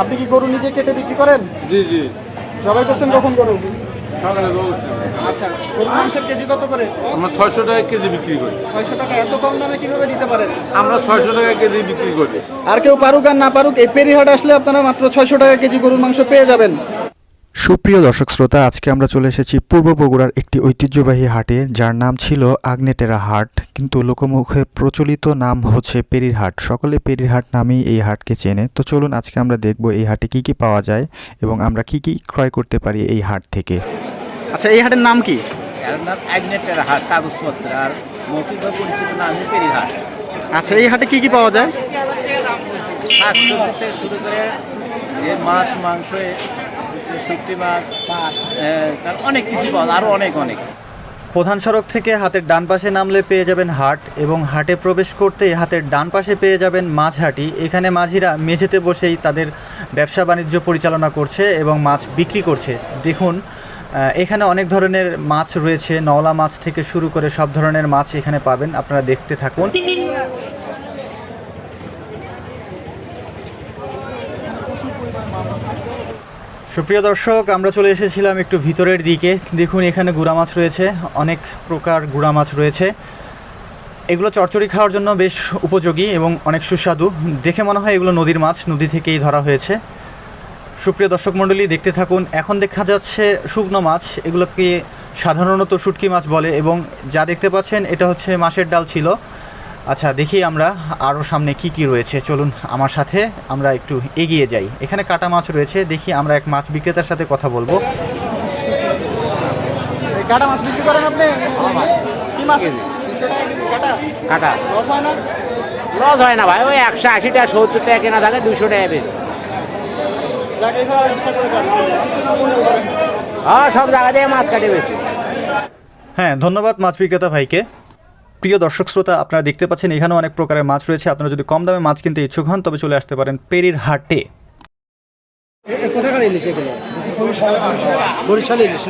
আপনি কি গরু নিজে কেটে বিক্রি করেন? জি জি। জবাই করছেন কখন গরু। সকালে আচ্ছা গরু মাংসের কেজি কত করে? আমরা ছয়শো টাকা কেজি বিক্রি করি। ছয়শো টাকা এত কম দামে কীভাবে দিতে পারেন? আমরা ছয়শো টাকা কেজি বিক্রি করি। আর কেউ পারুক আর না পারুক এই পেরিহাট আসলে আপনারা মাত্র ছয়শো টাকা কেজি গরুর মাংস পেয়ে যাবেন। সুপ্রিয় দর্শক শ্রোতা আজকে আমরা চলে এসেছি পূর্ব বগুড়ার একটি ঐতিহ্যবাহী হাটে যার নাম ছিল আগ্নেটেরা হাট। কিন্তু লোকমুখে প্রচলিত নাম হচ্ছে পেরির হাট। সকলে পেরির হাট নামেই এই হাটকে চেনে। তো চলুন আজকে আমরা দেখব এই হাটে কি কি পাওয়া যায় এবং আমরা কি কি ক্রয় করতে পারি এই হাট থেকে। আচ্ছা এই হাটের নাম কি? নাম অ্যাগনেটের হাট কাগজপত্র। আর মৌখিকভাবে পরিচিত নাম পেরির হাট। আচ্ছা এই হাটে কি কি পাওয়া যায়? শাক শুরু করে মাছ মাংস মাছ তার অনেক কিছু পাওয়া আরও অনেক অনেক। প্রধান সড়ক থেকে হাতের ডান পাশে নামলে পেয়ে যাবেন হাট এবং হাটে প্রবেশ করতে হাতের ডান পাশে পেয়ে যাবেন মাছহাটি। এখানে মাঝিরা মেঝেতে বসেই তাদের ব্যবসা বাণিজ্য পরিচালনা করছে এবং মাছ বিক্রি করছে। দেখুন এখানে অনেক ধরনের মাছ রয়েছে। নওলা মাছ থেকে শুরু করে সব ধরনের মাছ এখানে পাবেন, আপনারা দেখতে থাকুন। সুপ্রিয় দর্শক, আমরা চলে এসেছিলাম একটু ভিতরের দিকে। দেখুন, এখানে গুড়া মাছ রয়েছে, অনেক প্রকার গুড়া মাছ রয়েছে। এগুলো চচ্চড়ি খাওয়ার জন্য বেশ উপযোগী এবং অনেক সুস্বাদু। দেখে মনে হয় এগুলো নদীর মাছ, নদী থেকেই ধরা হয়েছে। সুপ্রিয় দর্শক মণ্ডলী, দেখতে থাকুন, এখন দেখা যাচ্ছে শুকনো মাছ। এগুলোকে সাধারণত শুটকি মাছ বলে এবং যা দেখতে পাচ্ছেন, এটা হচ্ছে মাছের ডাল ছিল। আচ্ছা দেখি আমরা আরও সামনে কি কি রয়েছে। চলুন আমার সাথে আমরা একটু এগিয়ে যাই। এখানে কাটা মাছ রয়েছে দেখি আমরা এক মাছ বিক্রেতার সাথে কথা বলব। এই কাটা মাছ বিক্রি করেন আপনি? কি মাছ? তিনশো টাকা কেজি কাটা? কাটা। লস হয় না? লস হয় না ভাই ওই একশো আশি টাকা সত্তর টাকা কেনা থাকে দুশো টাকা বেশি যাক এইভাবে ব্যবসা করে যান। মানুষের উপকার করেন হ্যাঁ সব জায়গা দিয়ে মাছ কাটে বেশি। হ্যাঁ ধন্যবাদ মাছ বিক্রেতা ভাইকে। প্রিয় দর্শক শ্রোতা আপনারা দেখতে পাচ্ছেন এখানেও অনেক প্রকারের মাছ রয়েছে। আপনারা যদি কম দামে মাছ কিনতে ইচ্ছুক হন তবে চলে আসতে পারেন পেরির হাটে। কোথাকার ইলিশ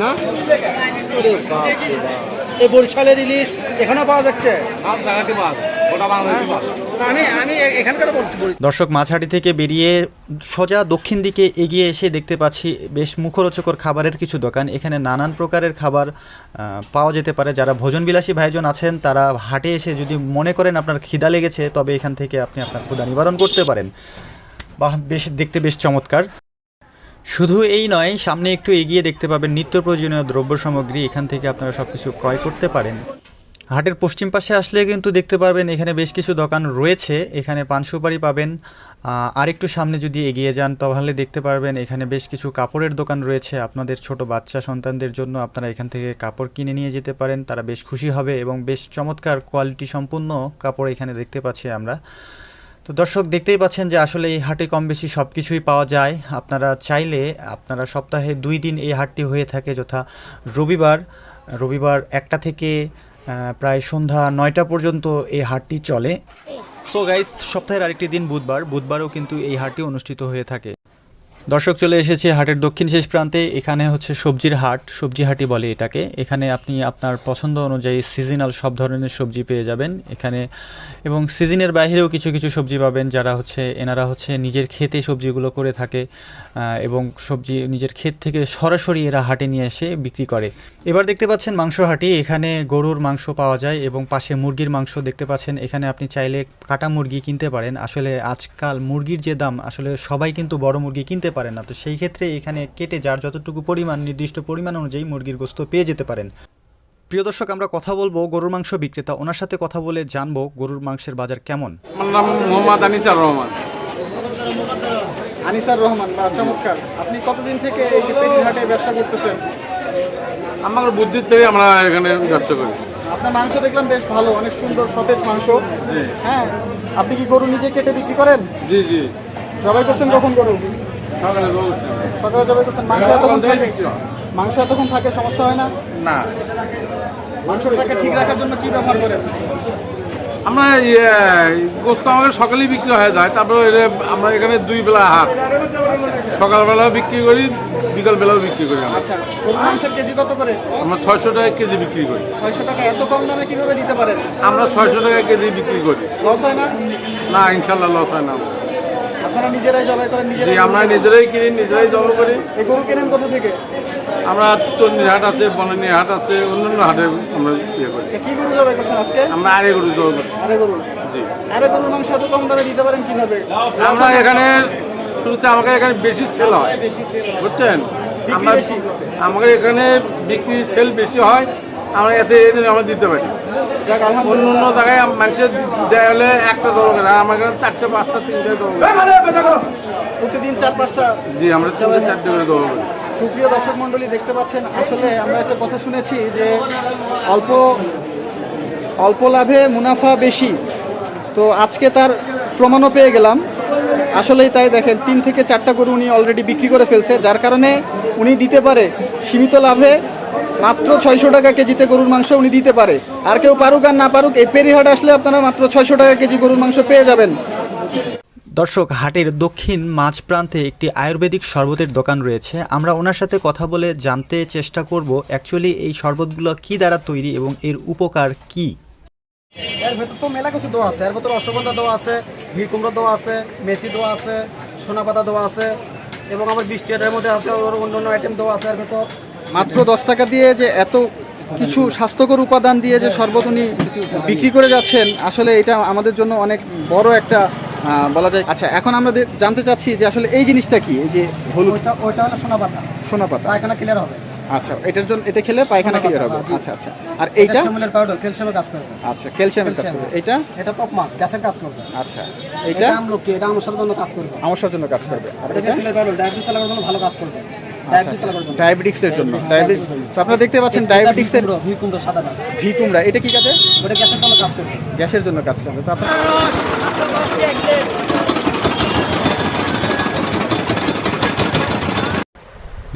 না। এই বরিশালের ইলিশ এখানে পাওয়া যাচ্ছে? দর্শক মাছহাটি থেকে বেরিয়ে সোজা দক্ষিণ দিকে এগিয়ে এসে দেখতে পাচ্ছি বেশ মুখরোচকর খাবারের কিছু দোকান। এখানে নানান প্রকারের খাবার পাওয়া যেতে পারে। যারা ভোজনবিলাসী ভাইজন আছেন তারা হাটে এসে যদি মনে করেন আপনার খিদা লেগেছে তবে এখান থেকে আপনি আপনার ক্ষুদা নিবারণ করতে পারেন। বাহ বেশ দেখতে বেশ চমৎকার। শুধু এই নয় সামনে একটু এগিয়ে দেখতে পাবেন নিত্য প্রয়োজনীয় দ্রব্য সামগ্রী। এখান থেকে আপনারা সব কিছু ক্রয় করতে পারেন। হাটের পশ্চিম পাশে আসলে কিন্তু দেখতে পারবেন এখানে বেশ কিছু দোকান রয়েছে। এখানে পান সুপারি পাবেন। আহ, আরেকটু সামনে যদি এগিয়ে যান তাহলে দেখতে পারবেন এখানে বেশ কিছু কাপড়ের দোকান রয়েছে। আপনাদের ছোট বাচ্চা সন্তানদের জন্য আপনারা এখান থেকে কাপড় কিনে নিয়ে যেতে পারেন। তারা বেশ খুশি হবে এবং বেশ চমৎকার কোয়ালিটি সম্পূর্ণ কাপড় এখানে দেখতে পাচ্ছি আমরা। তো দর্শক দেখতেই পাচ্ছেন যে আসলে এই হাটে কম বেশি সব কিছুই পাওয়া যায়। আপনারা চাইলে আপনারা সপ্তাহে দুই দিন এই হাটটি হয়ে থাকে যথা রবিবার। রবিবার একটা থেকে প্রায় সন্ধ্যা নয়টা পর্যন্ত এই হাটটি চলে। সো গাইস সপ্তাহের আরেকটি দিন বুধবার। বুধবারও কিন্তু এই হাটটি অনুষ্ঠিত হয়ে থাকে। দর্শক, চলে এসেছে হাটের দক্ষিণ শেষ প্রান্তে। এখানে হচ্ছে সবজির হাট। সবজি হাটি বলে এটাকে। এখানে আপনি আপনার পছন্দ অনুযায়ী সিজনাল সব ধরনের সবজি পেয়ে যাবেন। এখানে এবং সিজনের বাইরেও কিছু কিছু সবজি পাবেন যারা হচ্ছে, এনারা হচ্ছে নিজের ক্ষেতে সবজিগুলো করে থাকে এবং সবজি নিজের ক্ষেত থেকে সরাসরি এরা হাটে নিয়ে এসে বিক্রি করে। এবার দেখতে পাচ্ছেন মাংস হাটি এখানে গরুর মাংস পাওয়া যায় এবং পাশে মুরগির মাংস দেখতে পাচ্ছেন। এখানে আপনি চাইলে কাটা মুরগি কিনতে পারেন। আসলে আজকাল মুরগির যে দাম, আসলে সবাই কিন্তু বড় মুরগি কিনতে পারে না। তো সেই ক্ষেত্রে এখানে কেটে যার যতটুকু পরিমাণ নির্দিষ্ট পরিমাণ অনুযায়ী মুরগির গোস্ত পেয়ে যেতে পারেন। প্রিয় দর্শক আমরা কথা বলব গরুর মাংস বিক্রেতা। ওনার সাথে কথা বলে জানব গরুর মাংসের বাজার কেমন। আমার নাম মোহাম্মদ আনিসার রহমান। আনিসার রহমান বা চমৎকার। আপনি কতদিন থেকে এই যে পেরির ব্যবসা করতেছেন? আমার বুদ্ধির থেকে আমরা এখানে ব্যবসা করি। আপনার মাংস দেখলাম বেশ ভালো অনেক সুন্দর সতেজ মাংস। হ্যাঁ আপনি কি গরু নিজে কেটে বিক্রি করেন? জি জি। জবাই করছেন কখন গরু? সকালে জবাই করছেন। মাংস এতক্ষণ থাকে? মাংস এতক্ষণ থাকে সমস্যা হয় না? না। মাংসটাকে ঠিক রাখার জন্য কি ব্যবহার করেন? আমরা ইয়ে, গোস্ত আমাদের সকালেই বিক্রি হয়ে যায়। তারপরে আমরা এখানে দুই বেলা হাট। সকালবেলাও বিক্রি করি বিকাল বেলাও বিক্রি করি আমরা। আচ্ছা মাংসের কেজি কত করে? আমরা ছয়শো টাকা কেজি বিক্রি করি। ছয়শো টাকা এত কম দামে কীভাবে দিতে পারেন? আমরা ছয়শো টাকা কেজি বিক্রি করি। লস হয় না? না ইনশাল্লাহ লস হয় না। আপনারা নিজেরাই জবাই করেন জি নিজেরাই আমরা নিজেরাই কিনি নিজেরাই জন্ম করি। এই গরু কেনেন কত থেকে? আমরা তন্নির হাট আছে বনানীর হাট আছে অন্যান্য হাটে আমরা ইয়ে করি। আচ্ছা, কি গরু জবাই করছেন আজকে? আমরা আরে গরু আরে গরু? জি। আরে গরুর মাংস এত কম দামে দিতে পারেন কীভাবে? আমরা এখানে শুরুতে আমাকে এখানে বেশি সেল হয়। বুঝছেন? আমরা? আমাকে এখানে বিক্রি সেল বেশি হয় আমরা এতে আমরা দিতে পারি। অন্য জায়গায় মানুষের দেয় হলে একটা দরকার আর আমার এখানে চারটে পাঁচটা তিনটে প্রতিদিন চার পাঁচটা। জি আমরা চারটে করে সুপ্রিয় দর্শক মণ্ডলী দেখতে পাচ্ছেন আসলে আমরা একটা কথা শুনেছি যে অল্প অল্প লাভে মুনাফা বেশি। তো আজকে তার প্রমাণও পেয়ে গেলাম। আসলেই তাই দেখেন তিন থেকে চারটা গরু উনি অলরেডি বিক্রি করে ফেলছে। যার কারণে উনি দিতে পারে সীমিত লাভে মাত্র ছয়শো টাকা কেজিতে গরুর মাংস উনি দিতে পারে। আর কেউ পারুক আর না পারুক এই পেরিহাট আসলে আপনারা মাত্র ছয়শো টাকা কেজি গরুর মাংস পেয়ে যাবেন। দর্শক হাটের দক্ষিণ মাঝ প্রান্তে একটি আয়ুর্বেদিক শরবতের দোকান রয়েছে। আমরা ওনার সাথে কথা বলে জানতে চেষ্টা করব অ্যাকচুয়ালি এই শরবতগুলো কি দ্বারা তৈরি এবং এর উপকার কি? এর ভেতর তো মেলা কিছু দেওয়া আছে। এর ভেতর অশ্বগন্ধা দেওয়া আছে ঘি কুমড়ো দেওয়া আছে মেথি দেওয়া আছে সোনা পাতা দেওয়া আছে এবং আমার বৃষ্টি এর মধ্যে আছে অন্য অন্য আইটেম দেওয়া আছে এর ভেতর। মাত্র দশ টাকা দিয়ে যে এত কিছু স্বাস্থ্যকর উপাদান দিয়ে যে শরবত উনি বিক্রি করে যাচ্ছেন আসলে এটা আমাদের জন্য অনেক বড় একটা বলা যায়। আচ্ছা এখন আমরা জানতে চাচ্ছি যে আসলে এই জিনিসটা কি? এই যে হলুদ ওইটা হলো সোনা পাতা সোনা পাতা পায়খানা ক্লিয়ার হবে। আচ্ছা এটার জন্য এটা খেলে পায়খানা ক্লিয়ার হবে। আচ্ছা আচ্ছা। আর এইটা? শিমুলের পাউডার ক্যালসিয়ামের কাজ করবে আচ্ছা ক্যালসিয়ামের কাজ করবে এটা টপ মার্ক গ্যাসের কাজ করবে। আচ্ছা এটা আমলকি এটা আমসার জন্য কাজ করবে। আমসার জন্য কাজ করবে। আর এটা এটা? ক্লিয়ার পাউডার ডায়াবেটিস জন্য ভালো কাজ করবে। ডায়াবেটিক্সের জন্য। ডায়াবেটিস তো আপনারা দেখতে পাচ্ছেন ডায়াবেটিক্সের ভি কুমড়া এটা কি কাজে ওটা গ্যাসের জন্য কাজ করবে গ্যাসের জন্য কাজ করবে। তো আপনারা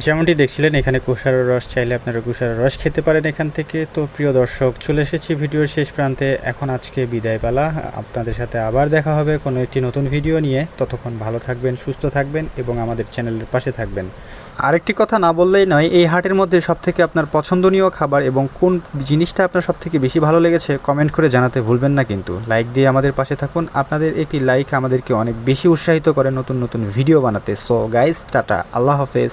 যেমনটি দেখছিলেন এখানে কুষারের রস চাইলে আপনারা কুষারের রস খেতে পারেন এখান থেকে। তো প্রিয় দর্শক চলে এসেছি ভিডিওর শেষ প্রান্তে। এখন আজকে বিদায় পালা আপনাদের সাথে আবার দেখা হবে কোনো একটি নতুন ভিডিও নিয়ে। ততক্ষণ ভালো থাকবেন সুস্থ থাকবেন এবং আমাদের চ্যানেলের পাশে থাকবেন। আরেকটি কথা না বললেই নয়, এই হাটের মধ্যে সবথেকে আপনার পছন্দনীয় খাবার এবং কোন জিনিসটা আপনার সবথেকে বেশি ভালো লেগেছে কমেন্ট করে জানাতে ভুলবেন না কিন্তু। লাইক দিয়ে আমাদের পাশে থাকুন। আপনাদের একটি লাইক আমাদেরকে অনেক বেশি উৎসাহিত করে নতুন নতুন ভিডিও বানাতে। So guys tata. আল্লাহ হাফেজ।